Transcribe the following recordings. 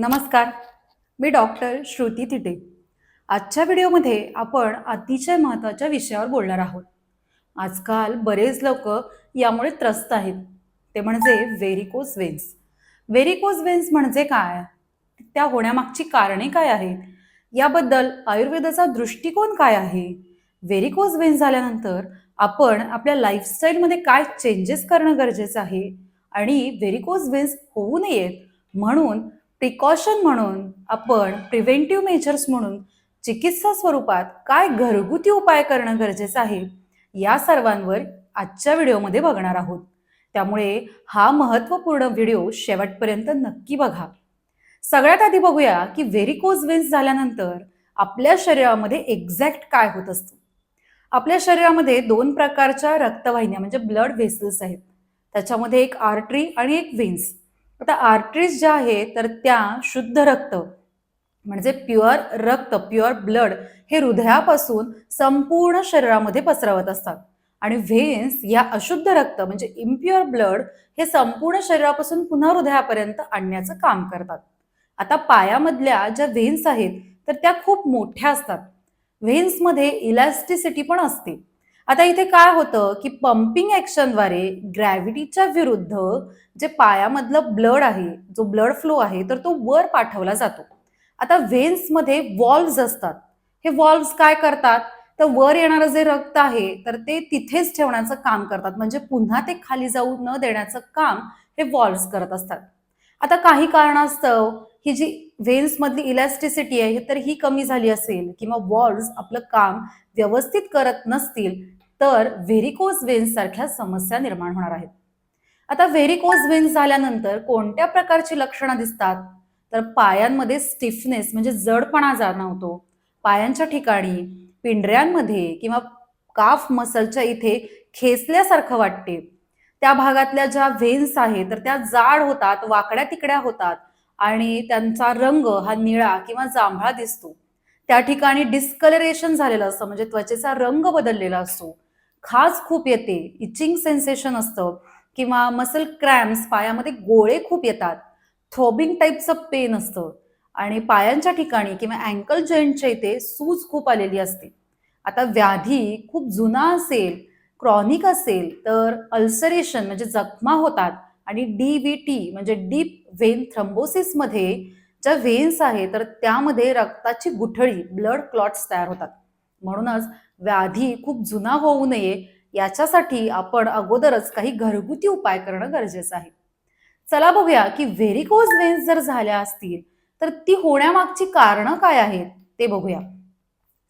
नमस्कार मी डॉक्टर श्रुती तिटे. आजच्या व्हिडिओमध्ये आपण अतिशय महत्त्वाच्या विषयावर बोलणार आहोत. आजकाल बरेच लोक यामुळे त्रस्त आहेत. ते म्हणजे व्हेरिकोज वेन्स व्हेरिकोज वेन्स म्हणजे काय? त्या होण्यामागची कारणे काय आहेत? याबद्दल आयुर्वेदाचा दृष्टिकोन काय आहे? व्हेरिकोज वेन्स झाल्यानंतर आपण आपल्या लाईफस्टाईलमध्ये काय चेंजेस करणं गरजेचं आहे? आणि व्हेरिकोज वेन्स होऊ नयेत म्हणून प्रिकॉशन म्हणून आपण प्रिव्हेंटिव्ह मेजर्स म्हणून चिकित्सा स्वरूपात काय घरगुती उपाय करणं गरजेचं आहे या सर्वांवर आजच्या व्हिडिओमध्ये बघणार आहोत. त्यामुळे हा महत्त्वपूर्ण व्हिडिओ शेवटपर्यंत नक्की बघा. सगळ्यात आधी बघूया की व्हेरिकोज वेन्स झाल्यानंतर आपल्या शरीरामध्ये एक्झॅक्ट काय होत असतं. आपल्या शरीरामध्ये दोन प्रकारच्या रक्तवाहिन्या म्हणजे ब्लड व्हेसल्स आहेत. त्याच्यामध्ये एक आर्टरी आणि एक वेन्स आता आर्टरीज ज्या आहेत तर त्या शुद्ध रक्त म्हणजे प्युअर रक्त प्युअर ब्लड हे हृदयापासून संपूर्ण शरीरामध्ये पसरवत असतात. आणि व्हेन्स या अशुद्ध रक्त म्हणजे इम्प्युअर ब्लड हे संपूर्ण शरीरापासून पुन्हा हृदयापर्यंत आणण्याचं काम करतात. आता पायामधल्या ज्या व्हेन्स आहेत तर त्या खूप मोठ्या असतात. व्हेन्समध्ये इलॅस्टिसिटी पण असते. आता इथे काय होतं की पंपिंग ऍक्शनद्वारे ग्रॅव्हिटीच्या विरुद्ध जे पायामधलं ब्लड आहे जो ब्लड फ्लो आहे तर तो वर पाठवला जातो. आता व्हेन्समध्ये वॉल्व्स असतात. हे वॉल्व्स काय करतात? तर वर येणारं जे रक्त आहे तर ते तिथेच ठेवण्याचं काम करतात. म्हणजे पुन्हा ते खाली जाऊ न देण्याचं काम हे वॉल्व्स करत असतात. आता काही कारणास्तव ही जी व्हेन्समधली इलॅस्टिसिटी आहे तर ही कमी झाली असेल किंवा वॉल्व्स आपलं काम व्यवस्थित करत नसतील तर व्हेरिकोज वेन्स सारख्या समस्या निर्माण होणार आहेत. आता व्हेरिकोज वेन्स झाल्यानंतर कोणत्या प्रकारची लक्षणं दिसतात? तर पायांमध्ये स्टिफनेस म्हणजे जडपणा जाणवतो. पायांच्या ठिकाणी पिंढऱ्यांमध्ये किंवा काफ मसलच्या इथे खेचल्यासारखं वाटते. त्या भागातल्या ज्या व्हेन्स आहेत तर त्या जाड होतात वाकड्या तिकड्या होतात आणि त्यांचा रंग हा निळा किंवा जांभळा दिसतो. त्या ठिकाणी डिस्कलरेशन झालेलं असतं म्हणजे त्वचेचा रंग बदललेला असतो. खाज खूप येते. इचिंग सेन्सेशन असतं किंवा मसल क्रॅम्स पायामध्ये गोळे खूप येतात. थ्रोबिंग टाईपचं पेन असतं. आणि पायांच्या ठिकाणी किंवा अँकल जॉईंटच्या इथे सूज खूप आलेली असते. आता व्याधी खूप जुना असेल क्रॉनिक असेल तर अल्सरेशन म्हणजे जखमा होतात आणि डी व्ही टी म्हणजे डीप व्हेन थ्रम्बोसिसमध्ये ज्या व्हेन्स आहे तर त्यामध्ये रक्ताची गुठळी ब्लड क्लॉट्स तयार होतात. म्हणूनच व्याधी खूप जुना होऊ नये याच्यासाठी आपण अगोदरच काही घरगुती उपाय करणं गरजेचं आहे. चला बघूया की व्हेरिकोज वेन्स जर झाल्या असतील तर ती होण्यामागची कारणं काय आहेत ते बघूया.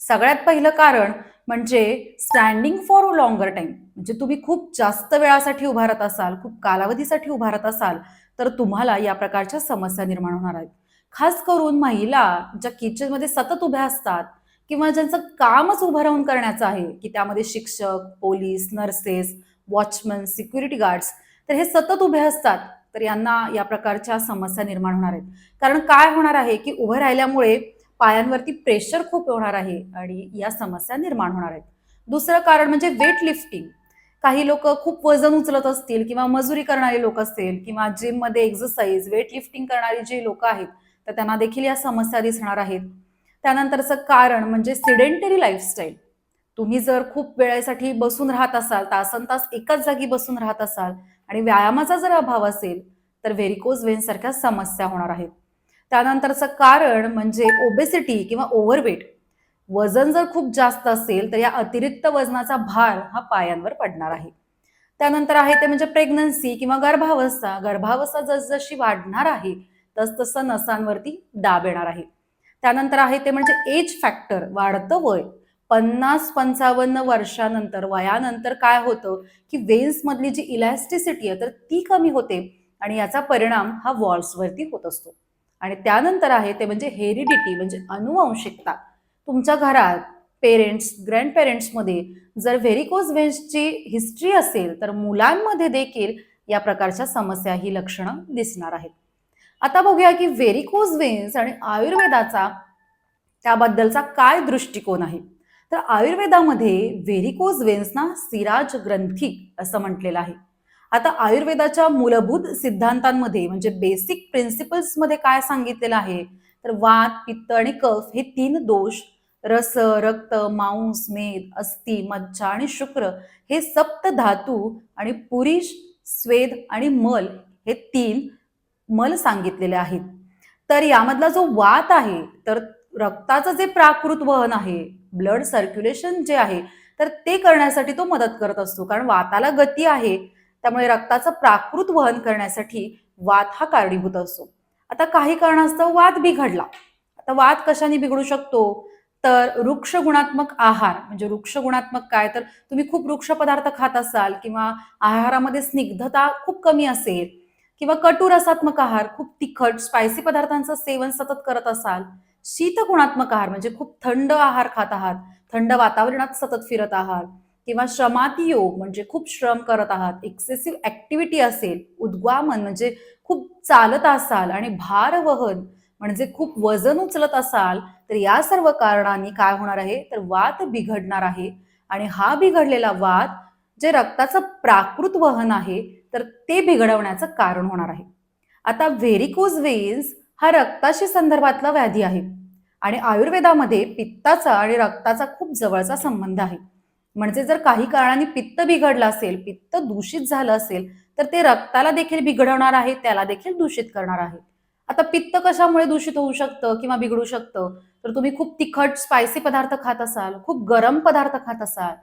सगळ्यात पहिलं कारण म्हणजे स्टँडिंग फॉर लॉंगर टाइम म्हणजे तुम्ही खूप जास्त वेळासाठी उभारत असाल खूप कालावधीसाठी उभारत असाल तर तुम्हाला या प्रकारच्या समस्या निर्माण होणार आहेत. खास करून महिला ज्या किचनमध्ये सतत उभ्या असतात किंवा ज्यांचं कामच उभं राहून करण्याचं आहे की त्यामध्ये शिक्षक police nurses watchman security guards तर हे सतत उभे असतात तर यांना या प्रकारच्या समस्या निर्माण होणार आहेत. कारण काय होणार आहे की उभं राहिल्यामुळे पायांवरती प्रेशर खूप होणार आहे आणि या समस्या निर्माण होणार आहेत. दुसरं कारण म्हणजे वेट लिफ्टिंग काही लोक खूप वजन उचलत असतील किंवा मजुरी करणारे लोक असतील किंवा जिममध्ये एक्झरसाईज वेट लिफ्टिंग करणारी जी लोक आहेत तर त्यांना देखील या समस्या दिसणार आहेत. त्यानंतरचं कारण म्हणजे सिडेंटरी लाईफस्टाईल तुम्ही जर खूप वेळेसाठी बसून राहत असाल तासन तास एकाच जागी बसून राहत असाल आणि व्यायामाचा जर अभाव असेल तर व्हेरिकोज वेन सारख्या समस्या होणार आहेत. त्यानंतरचं कारण म्हणजे ओबेसिटी किंवा ओव्हरवेट वजन जर खूप जास्त असेल तर या अतिरिक्त वजनाचा भार हा पायांवर पडणार आहे. त्यानंतर आहे ते म्हणजे प्रेग्नन्सी किंवा गर्भावस्था. गर्भावस्था जसजशी वाढणार आहे तसतसं नसांवरती दाब येणार आहे. त्यानंतर आहे ते म्हणजे एज फॅक्टर वाढतं वय. पन्नास पंचावन्न वर्षानंतर वयानंतर काय होतं की वेन्समधली जी इलॅस्टिसिटी आहे तर ती कमी होते आणि याचा परिणाम हा वॉल्सवरती होत असतो. आणि त्यानंतर आहे ते म्हणजे हेरिडिटी म्हणजे अनुवंशिकता. तुमच्या घरात पेरेंट्स ग्रँड पेरेंट्समध्ये जर व्हेरिकोज वेन्सची हिस्ट्री असेल तर मुलांमध्ये देखील या प्रकारच्या समस्या ही लक्षणं दिसणार आहेत. आता बघूया की व्हेरिकोज वेन्स आणि आयुर्वेदाचा त्याबद्दलचा काय दृष्टिकोन आहे. तर आयुर्वेदामध्ये व्हेरिकोज वेन्सना सिराज ग्रंथी असं म्हटलेलं आहे. आता आयुर्वेदाच्या मूलभूत सिद्धांतांमध्ये म्हणजे बेसिक प्रिन्सिपल्समध्ये काय सांगितलेलं आहे? तर वात पित्त आणि कफ हे तीन दोष रस रक्त मांस मेद अस्थि मज्जा आणि शुक्र हे सप्त धातू आणि पुरीष स्वेद आणि मल हे तीन मल सांगितलेले आहेत. तर यामधला जो वात आहे तर रक्ताचं जे प्राकृत वहन आहे ब्लड सर्क्युलेशन जे आहे तर ते करण्यासाठी तो मदत करत असतो. कारण वाताला गती आहे त्यामुळे रक्ताचं प्राकृत वहन करण्यासाठी वात हा कारणीभूत असतो. आता काही कारणास्तव वात बिघडला. आता वात कशाने बिघडू शकतो? तर वृक्ष गुणात्मक आहार. म्हणजे वृक्ष गुणात्मक काय? तर तुम्ही खूप वृक्ष पदार्थ खात असाल किंवा आहारामध्ये स्निग्धता खूप कमी असेल किंवा कटू रसात्मक आहार खूप तिखट स्पायसी पदार्थांचं सेवन सतत करत असाल शीत गुणात्मक आहार म्हणजे खूप थंड आहार खात आहात थंड वातावरणात सतत फिरत आहात किंवा श्रमाती योग म्हणजे खूप श्रम करत आहात एक्सेसिव्ह ऍक्टिव्हिटी असेल उद्वामन म्हणजे खूप चालत असाल आणि भार वहन म्हणजे खूप वजन उचलत असाल तर या सर्व कारणांनी काय होणार आहे? तर वात बिघडणार आहे. आणि हा बिघडलेला वात जे रक्ताचं प्राकृत वहन आहे तर ते बिघडवण्याचं कारण होणार आहे. आता व्हेरिकोज वेन्स हा रक्ताशी संदर्भातला व्याधी आहे आणि आयुर्वेदामध्ये पित्ताचा आणि रक्ताचा खूप जवळचा संबंध आहे. म्हणजे जर काही कारणाने पित्त बिघडलं असेल पित्त दूषित झालं असेल तर ते रक्ताला देखील बिघडवणार आहे त्याला देखील दूषित करणार आहे. आता पित्त कशामुळे दूषित होऊ शकतं किंवा बिघडू शकतं? तर तुम्ही खूप तिखट स्पायसी पदार्थ खात असाल खूप गरम पदार्थ खात असाल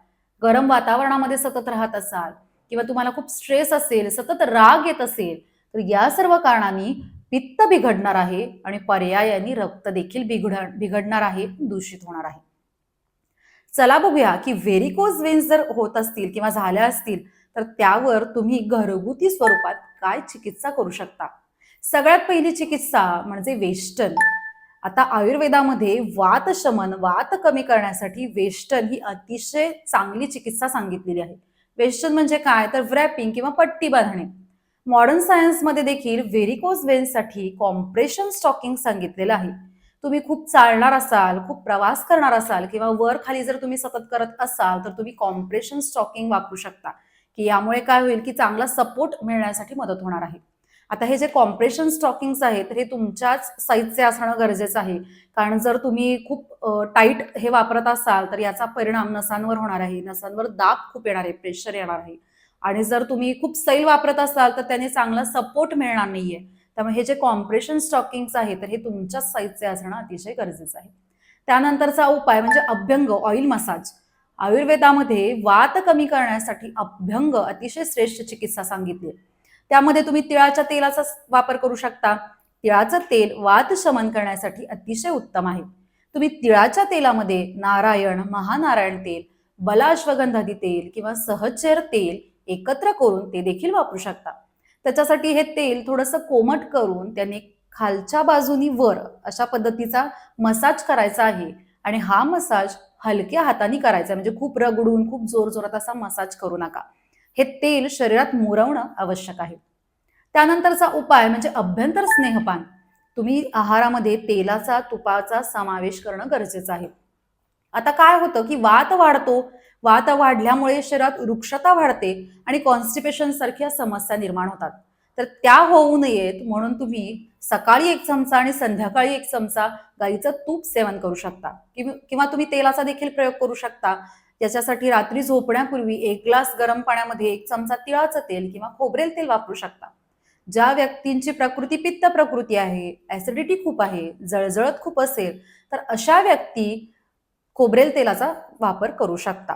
गरम वातावरणामध्ये सतत राहत असाल किंवा तुम्हाला खूप स्ट्रेस असेल सतत राग येत असेल तर या सर्व कारणांनी पित्त बिघडणार आहे आणि पर्यायाने रक्त देखील बिघड बिघडणार आहे दूषित होणार आहे. चला बघूया की व्हेरिकोज वेन्स जर होत असतील किंवा झाल्या असतील तर त्यावर तुम्ही घरगुती स्वरूपात काय चिकित्सा करू शकता? सगळ्यात पहिली चिकित्सा म्हणजे वेस्टर्न आता आयुर्वेदामध्ये वात शमन वात कमी करण्यासाठी वेस्टर्न ही अतिशय चांगली चिकित्सा सांगितलेली आहे. वेस्टर्न म्हणजे काय? तर व्रॅपिंग किंवा पट्टी बांधणे. मॉडर्न सायन्समध्ये देखील व्हेरिकोज वेन्ससाठी कॉम्प्रेशन स्टॉकिंग सांगितलेलं आहे. तुम्ही खूप चालणार असाल खूप प्रवास करणार असाल किंवा वर खाली जर तुम्ही सतत करत असाल तर तुम्ही कॉम्प्रेशन स्टॉकिंग वापरू शकता. की यामुळे काय होईल की चांगला सपोर्ट मिळण्यासाठी मदत होणार आहे. आता हे जे कॉम्प्रेशन स्टॉकिंग्स आहेत हे तुमच्याच साईजचे असणं गरजेचं आहे. कारण जर तुम्ही खूप टाईट हे वापरत असाल तर याचा परिणाम नसांवर होणार आहे. नसांवर दाब खूप येणार आहे प्रेशर येणार आहे. आणि जर तुम्ही खूप सैल वापरत असाल तर त्याने चांगला सपोर्ट मिळणार नाहीये. त्यामुळे हे जे कॉम्प्रेशन स्टॉकिंग्स आहे तर हे तुमच्याच साईजचे असणं अतिशय गरजेचं आहे. त्यानंतरचा उपाय म्हणजे अभ्यंग ऑइल मसाज आयुर्वेदामध्ये वात कमी करण्यासाठी अभ्यंग अतिशय श्रेष्ठ चिकित्सा सांगितली त्यामध्ये तुम्ही तिळाच्या तेलाचा वापर करू शकता. तिळाचं तेल वात शमन करण्यासाठी अतिशय उत्तम आहे. तुम्ही तिळाच्या तेलामध्ये नारायण महानारायण तेल बलाश्वगंधादी तेल किंवा सहचर तेल एकत्र करून ते देखील वापरू शकता. त्याच्यासाठी हे तेल थोडंसं कोमट करून त्याने खालच्या बाजूनी वर अशा पद्धतीचा मसाज करायचा आहे आणि हा मसाज हलक्या हाताने करायचा म्हणजे खूप रगडून खूप जोर जोरात असा मसाज करू नका. हे तेल शरीरात मुरवणं आवश्यक आहे. त्यानंतरचा उपाय म्हणजे अभ्यंतर स्नेहपान. तुम्ही आहारामध्ये तेलाचा तुपाचा समावेश करणं गरजेचं आहे. आता काय होतं की वात वाढतो. वात वाढल्यामुळे शरीरात वृक्षता वाढते आणि कॉन्स्टिपेशन सारख्या समस्या निर्माण होतात. तर त्या होऊ नयेत म्हणून तुम्ही सकाळी एक चमचा आणि संध्याकाळी एक चमचा गाईचं तूप सेवन करू शकता. किंवा तुम्ही तेलाचा देखील प्रयोग करू शकता. याच्यासाठी रात्री झोपण्यापूर्वी एक ग्लास गरम पाण्यामध्ये एक चमचा तिळाचं तेल किंवा खोबरेल तेल वापरू शकता. ज्या व्यक्तींची प्रकृती पित्त प्रकृती आहे ऍसिडिटी खूप आहे जळजळत खूप असेल तर अशा व्यक्ती खोबरेल तेलाचा वापर करू शकता.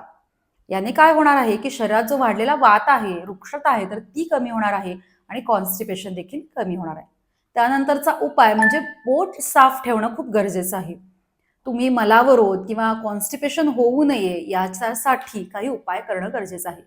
याने काय होणार आहे की शरीरात जो वाढलेला वात आहे वृक्षता आहे तर ती कमी होणार आहे आणि कॉन्स्टिपेशन देखील कमी होणार आहे. त्यानंतरचा उपाय म्हणजे पोट साफ ठेवणं खूप गरजेचं आहे. तुम्ही मलावरोध किंवा कॉन्स्टिपेशन होऊ नये याच्यासाठी काही उपाय करणं गरजेचं आहे.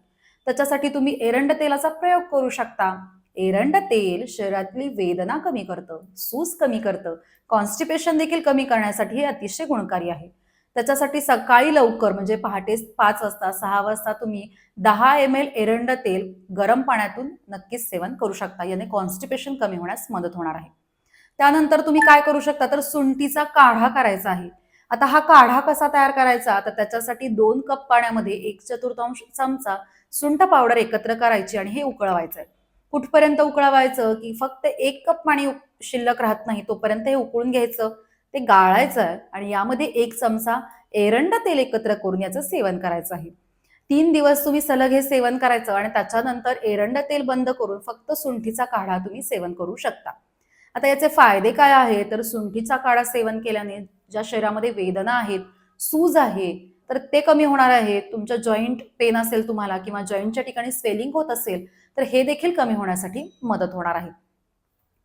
त्याच्यासाठी तुम्ही एरंड तेलाचा प्रयोग करू शकता. एरंड तेल शरीरातली वेदना कमी करतं सूज कमी करतं कॉन्स्टिपेशन देखील कमी करण्यासाठी हे अतिशय गुणकारी आहे. त्याच्यासाठी सकाळी लवकर म्हणजे पहाटे पाच वाजता सहा वाजता तुम्ही दहा एम एल एरंड तेल गरम पाण्यातून नक्कीच सेवन करू शकता याने कॉन्स्टिपेशन कमी होण्यास मदत होणार आहे. त्यानंतर तुम्ही काय करू शकता तर सुंटीचा काढा करायचा आहे. आता हा काढा कसा तयार करायचा? तर त्याच्यासाठी दोन कप पाण्यामध्ये एक चतुर्थांश चमचा सुंठ पावडर एकत्र करायची आणि हे उकळवायचं आहे. कुठपर्यंत उकळवायचं? की फक्त एक कप पाणी शिल्लक राहत नाही तोपर्यंत हे उकळून घ्यायचं. ते गाळायचं आहे आणि यामध्ये एक चमचा एरंड तेल एकत्र करून याचं सेवन करायचं आहे. तीन दिवस तुम्ही सलग हे सेवन करायचं आणि त्याच्यानंतर एरंड तेल बंद करून फक्त सुंठीचा काढा तुम्ही सेवन करू शकता. आता याचे फायदे काय आहे? तर सुंठीचा काढा सेवन केल्याने ज्या शरीरामध्ये वेदना आहेत सूज आहे तर ते कमी होणार आहे. तुमच्या जॉईंट पेन असेल तुम्हाला किंवा जॉईंटच्या ठिकाणी स्वेलिंग होत असेल तर हे देखील कमी होण्यासाठी मदत होणार आहे.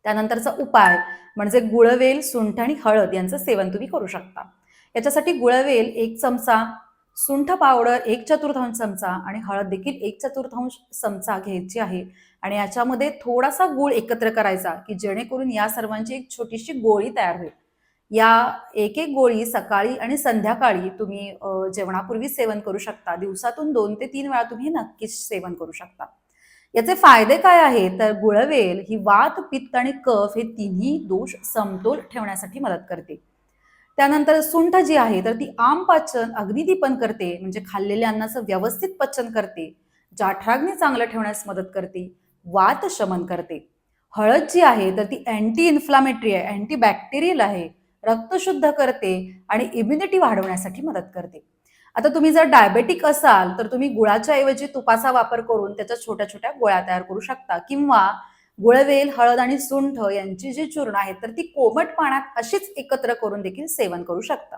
त्यानंतरचा उपाय म्हणजे गुळवेल सुंठ आणि हळद यांचं सेवन तुम्ही करू शकता. याच्यासाठी गुळवेल एक चमचा सुंठ पावडर एक चतुर्थांश चमचा आणि हळद देखील एक चतुर्थांश चमचा घ्यायची आहे. आणि याच्यामध्ये थोडासा गुळ एकत्र करायचा की जेणेकरून या सर्वांची एक छोटीशी गोळी तयार होईल. या एक एक गोळी सकाळी आणि संध्याकाळी तुम्ही जेवणापूर्वी सेवन करू शकता. दिवसातून दोन ते तीन वेळा तुम्ही नक्कीच सेवन करू शकता. याचे फायदे काय आहे तर गुळवेल ही वात पित्त आणि कफ हे तिन्ही दोष समतोल ठेवण्यासाठी मदत करते. त्यानंतर सुंठ जी आहे तर ती आम पाचन अग्निदीपन करते म्हणजे खाल्लेल्या अन्नाचं व्यवस्थित पचन करते. जाठराग्नी चांगलं ठेवण्यास मदत करते. वात शमन करते. हळद जी आहे तर ती अँटी इन्फ्लामेटरी आहे अँटी बॅक्टेरियल आहे. रक्त शुद्ध करते आणि इम्युनिटी वाढवण्यासाठी मदत करते. आता तुम्ही जर डायबेटिक असाल तर तुम्ही गुळाच्या ऐवजी तुपाचा वापर करून त्याच्या छोट्या छोट्या गोळ्या तयार करू शकता. किंवा गुळवेल हळद आणि सुंठ यांची जी चूर्ण आहेत तर ती कोमट पाण्यात अशीच एकत्र करून देखील सेवन करू शकता.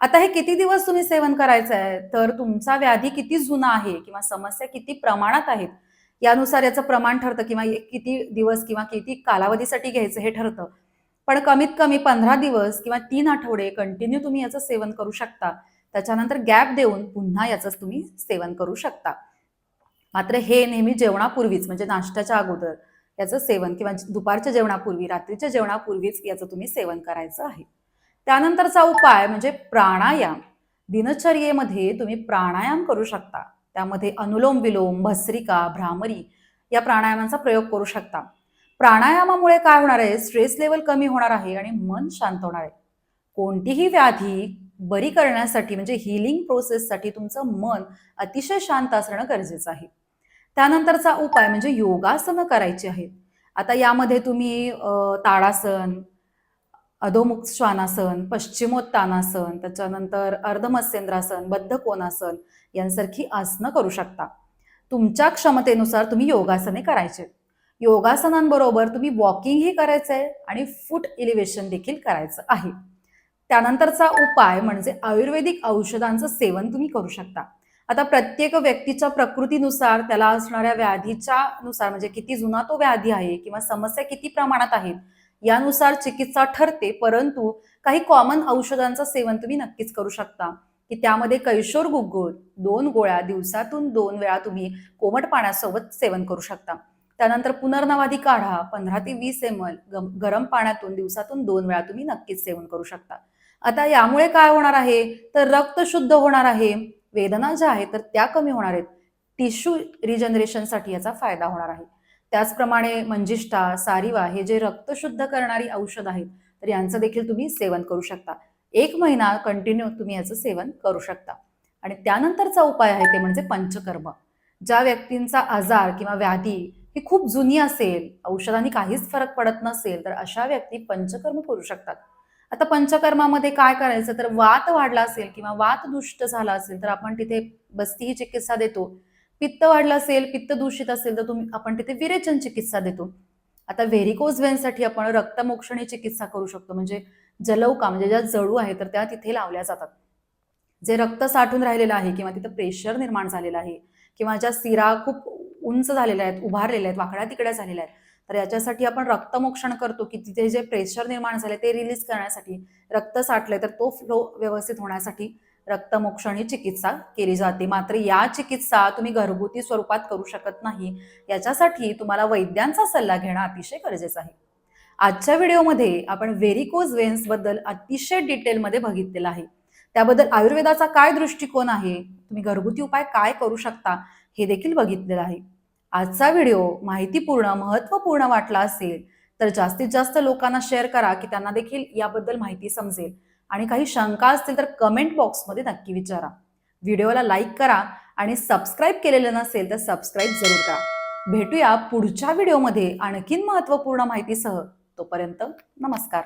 आता हे किती दिवस तुम्ही सेवन करायचं आहे तर तुमचा व्याधी किती जुना आहे किंवा समस्या किती प्रमाणात आहेत यानुसार याचं प्रमाण ठरतं किंवा किती दिवस किंवा किती कालावधीसाठी घ्यायचं हे ठरतं. पण कमीत कमी पंधरा दिवस किंवा तीन आठवडे कंटिन्यू तुम्ही याचं सेवन करू शकता. त्याच्यानंतर गॅप देऊन पुन्हा याचं तुम्ही सेवन करू शकता. मात्र हे नेहमी जेवणापूर्वीच म्हणजे नाश्त्याच्या अगोदर याचं सेवन किंवा दुपारच्या जेवणापूर्वी रात्रीच्या जेवणापूर्वीच याचं तुम्ही सेवन करायचं आहे. त्यानंतरचा उपाय म्हणजे प्राणायाम. दिनचर्येमध्ये तुम्ही प्राणायाम करू शकता. त्यामध्ये अनुलोम विलोम भस्रिका भ्रामरी या प्राणायामांचा प्रयोग करू शकता. प्राणायामामुळे काय होणार आहे? स्ट्रेस लेवल कमी होणार आहे आणि मन शांत होणार आहे. कोणतीही व्याधी बरी करण्यासाठी म्हणजे हिलिंग प्रोसेससाठी तुमचं मन अतिशय शांत असणं गरजेचं आहे. त्यानंतरचा उपाय म्हणजे योगासनं करायची आहेत आता यामध्ये तुम्ही ताडासन अधोमुख श्वानासन पश्चिमोत्तानासन त्याच्यानंतर अर्धमत्स्येंद्रासन बद्धकोनासन यांसारखी आसनं करू शकता. तुमच्या क्षमतेनुसार तुम्ही योगासने करायचे. योगासनांबरोबर तुम्ही वॉकिंगही करायचं आहे आणि फूट इलिव्हेशन देखील करायचं आहे. त्यानंतरचा उपाय म्हणजे आयुर्वेदिक औषधांचं सेवन तुम्ही करू शकता. आता प्रत्येक व्यक्तीच्या प्रकृतीनुसार त्याला असणाऱ्या व्याधीच्या नुसार म्हणजे किती जुना तो व्याधी आहे किंवा समस्या किती प्रमाणात आहेत यानुसार चिकित्सा ठरते परंतु काही कॉमन औषधांचं सेवन तुम्ही नक्कीच करू शकता. की त्यामध्ये कैशोर गुग्गोल दोन गोळ्या दिवसातून दोन वेळा तुम्ही कोमट पाण्यासोबत सेवन करू शकता. त्यानंतर पुनर्नवादी काढा पंधरा ते वीस एम एल गरम पाण्यातून दिवसातून दोन वेळा तुम्ही नक्कीच सेवन करू शकता. आता यामुळे काय होणार आहे? तर रक्त शुद्ध होणार आहे. वेदना ज्या आहेत तर त्या कमी होणार आहेत. टिश्यू रिजनरेशनसाठी याचा फायदा होणार आहे. त्याचप्रमाणे मंजिष्ठा सारिवा हे जे रक्त शुद्ध करणारी औषध आहेत तर यांचं देखील तुम्ही सेवन करू शकता. एक महिना कंटिन्यू तुम्ही याचं सेवन करू शकता. आणि त्यानंतरचा उपाय आहे ते म्हणजे पंचकर्म. ज्या व्यक्तींचा आजार किंवा व्याधी ती खूप जुनी असेल औषधांनी काहीच फरक पडत नसेल तर अशा व्यक्ती पंचकर्म करू शकतात. आता पंचकर्मामध्ये काय करायचं? तर वात वाढला असेल किंवा वात दुष्ट झाला असेल तर आपण तिथे बस्ती ही चिकित्सा देतो. पित्त वाढलं असेल पित्त दूषित असेल तर तुम्ही आपण तिथे विरेचन चिकित्सा देतो. आता व्हेरिकोज वेनसाठी आपण रक्तमोक्षणी चिकित्सा करू शकतो म्हणजे जलौका म्हणजे ज्या जळू आहे तर त्या तिथे लावल्या जातात. जे रक्त साठून राहिलेलं आहे किंवा तिथं प्रेशर निर्माण झालेलं आहे किंवा ज्या सिरा खूप उंच झालेल्या आहेत उभारलेल्या आहेत वाकड्या तिकड्या झालेल्या आहेत. तर याच्यासाठी आपण रक्तमोक्षण करतो की तिथे जे प्रेशर निर्माण झाले ते रिलीज करण्यासाठी रक्त साठले तर तो फ्लो व्यवस्थित होण्यासाठी रक्तमोक्षण ही चिकित्सा केली जाते. मात्र या चिकित्सा तुम्ही घरगुती स्वरूपात करू शकत नाही याच्यासाठी तुम्हाला वैद्यांचा सल्ला घेणं अतिशय गरजेचं आहे. आजच्या व्हिडिओमध्ये आपण व्हेरिकोज वेन्सबद्दल अतिशय डिटेलमध्ये बघितलेलं आहे. त्याबद्दल आयुर्वेदाचा काय दृष्टिकोन आहे तुम्ही घरगुती उपाय काय करू शकता हे देखील बघितलेलं आहे. आजचा व्हिडिओ माहितीपूर्ण महत्त्वपूर्ण वाटला असेल तर जास्तीत जास्त लोकांना शेअर करा की त्यांना देखील याबद्दल माहिती समजेल. आणि काही शंका असतील तर कमेंट बॉक्समध्ये नक्की विचारा. व्हिडिओला लाईक करा आणि सबस्क्राईब केलेलं नसेल तर सबस्क्राईब जरूर करा. भेटूया पुढच्या व्हिडिओमध्ये आणखीन महत्त्वपूर्ण माहितीसह. तोपर्यंत नमस्कार.